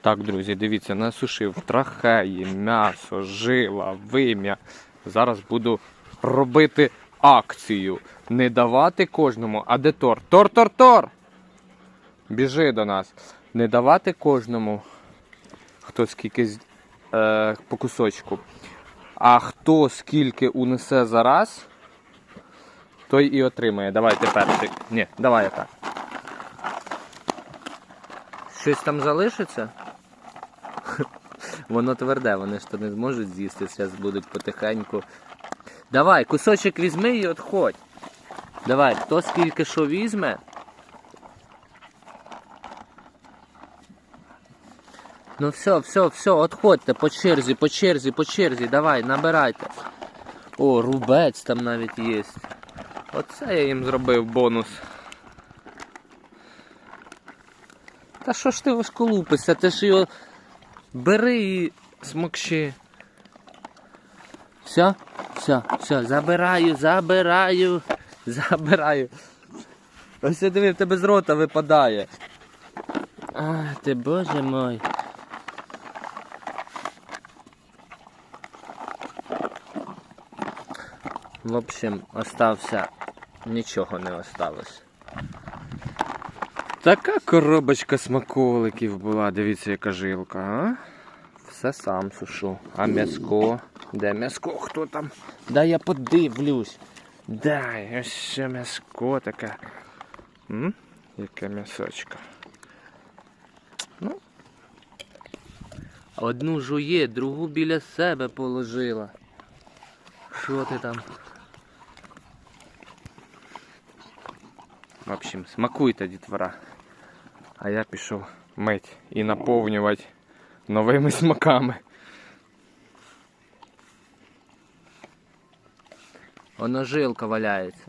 Так, друзі, дивіться, насушив трахеї, м'ясо, жила, вим'я. Зараз буду робити акцію. Не давати кожному, а де тор? Тор, тор, тор! Біжи до нас. Не давати кожному, хто скільки е, по кусочку. А хто скільки унесе за раз, той і отримає. Давайте перший. Ні, давай я так. Щось там залишиться? Воно тверде, вони ж то не зможуть з'їсти, зараз будуть потихеньку. Давай, кусочок візьми і отходь. Давай, хто скільки що візьме. Ну все, все, все, отходьте по черзі, по черзі, по черзі, давай, набирайте. О, рубець там навіть є. Оце я їм зробив бонус. Та що ж ти важколупишся? Ти ж його бери і смокши. Все, все, все, забираю, забираю, забираю. Ось я диви, в тебе з рота випадає. А, ти боже мой. В общем, остався, нічого не осталось. Така коробочка смаколиків була, дивіться, яка жилка, а? Все сам сушу. А м'яско? Де м'яско? Хто там? Дай я подивлюсь. Дай, ось ще м'яско таке. М? Яке м'ясочко. Ну. Одну жує, другу біля себе положила. Що ти там? В общем, смакуйте, дітвора. А я пішов мить і наповнювати новими смаками. Воно жилка валяється.